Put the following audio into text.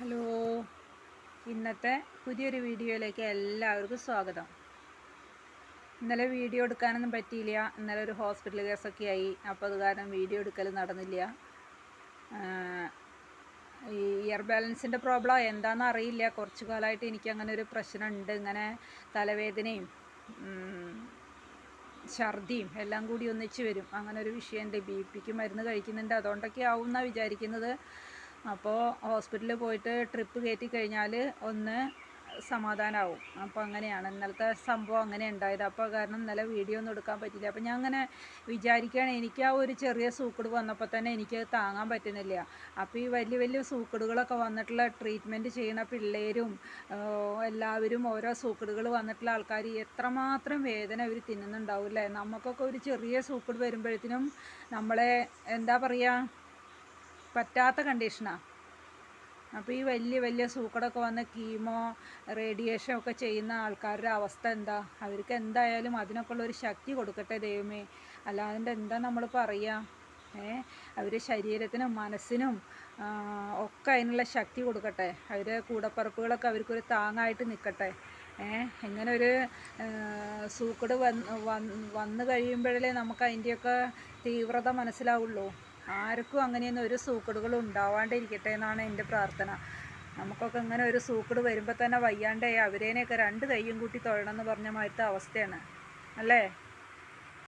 Hello. ഇന്നത്തെ പുതിയൊരു വീഡിയോയിലേക്ക് എല്ലാവർക്കും സ്വാഗതം. ഇന്നലെ വീഡിയോ എടുക്കാനൊന്നും പറ്റിയില്ല. ഇന്നലെ ഒരു ഹോസ്പിറ്റൽ കേസൊക്കെ ആയി. അപ്പോൾ അത് കാരണം വീഡിയോ എടുക്കൽ നടന്നില്ല. ഈ ഇയർ ബാലൻസിന്റെ പ്രോബ്ലം എന്താണെന്ന് അറിയില്ല. കുറച്ചു കാലമായിട്ട് എനിക്ക് അങ്ങനെ ഒരു പ്രശ്നമുണ്ട്. ഇങ്ങനെ തലവേദനയും ഛർദിയും എല്ലാം കൂടി ഒന്നിച്ച് വരും. അങ്ങനെ ഒരു വിഷയമുണ്ട് ബി പിക്ക് മരുന്ന് കഴിക്കുന്നുണ്ട്. അതുകൊണ്ടൊക്കെ ആവും എന്നാണ് വിചാരിക്കുന്നത്. അപ്പോൾ ഹോസ്പിറ്റലിൽ പോയിട്ട് ട്രിപ്പ് കയറ്റി കഴിഞ്ഞാൽ ഒന്ന് സമാധാനമാവും അപ്പോൾ അങ്ങനെയാണ്. ഇന്നലത്തെ സംഭവം അങ്ങനെ ഉണ്ടായത്. അപ്പോൾ കാരണം ഇന്നലെ വീഡിയോ ഒന്നും എടുക്കാൻ പറ്റില്ല അപ്പോൾ ഞാൻ അങ്ങനെ വിചാരിക്കുകയാണ് എനിക്ക് ആ ഒരു ചെറിയ സൂക്കട് വന്നപ്പോൾ തന്നെ എനിക്ക് താങ്ങാൻ പറ്റുന്നില്ല. അപ്പോൾ ഈ വലിയ വലിയ സൂക്കടുകളൊക്കെ വന്നിട്ടുള്ള ട്രീറ്റ്മെന്റ് ചെയ്യുന്ന പിള്ളേരും എല്ലാവരും ഓരോ സൂക്കടുകൾ വന്നിട്ടുള്ള ആൾക്കാർ എത്രമാത്രം വേദന അവർ തിന്നുന്നുണ്ടാവും അല്ലേ? നമുക്കൊക്കെ ഒരു ചെറിയ സൂക്കട് വരുമ്പോഴത്തേനും നമ്മളെ എന്താ പറയുക പറ്റാത്ത കണ്ടീഷനാണ് അപ്പോൾ ഈ വലിയ വലിയ സൂക്കടൊക്കെ വന്ന് കീമോ റേഡിയേഷൻ ഒക്കെ ചെയ്യുന്ന ആൾക്കാരുടെ അവസ്ഥ എന്താ? അവർക്ക് എന്തായാലും അതിനൊക്കെ ഉള്ളൊരു ശക്തി കൊടുക്കട്ടെ ദൈവമേ. അല്ലാതെ എന്താ നമ്മൾ പറയുക ഏ? അവർ ശരീരത്തിനും മനസ്സിനും ഒക്കെ അതിനുള്ള ശക്തി കൊടുക്കട്ടെ. അവരെ കൂടപ്പറപ്പുകളൊക്കെ അവർക്കൊരു താങ്ങായിട്ട് നിൽക്കട്ടെ ഏ? ഇങ്ങനെ ഒരു സൂക്കട് വന്ന് വന്ന് കഴിയുമ്പോഴല്ലേ നമുക്ക് അതിന്റെയൊക്കെ തീവ്രത മനസ്സിലാവുള്ളൂ. ആർക്കും അങ്ങനെയൊന്നും ഒരു സൂക്കടുകളും ഉണ്ടാവാണ്ടിരിക്കട്ടെ എന്നാണ് എന്റെ പ്രാർത്ഥന. നമുക്കൊക്കെ ഇങ്ങനെ ഒരു സൂക്കട് വരുമ്പോൾ തന്നെ വയ്യാണ്ടേ അവരേനെയൊക്കെ രണ്ട് കൈയും കൂട്ടി തൊഴണം എന്ന് പറഞ്ഞ മാതിരത്തെ അവസ്ഥയാണ്. അല്ലേ?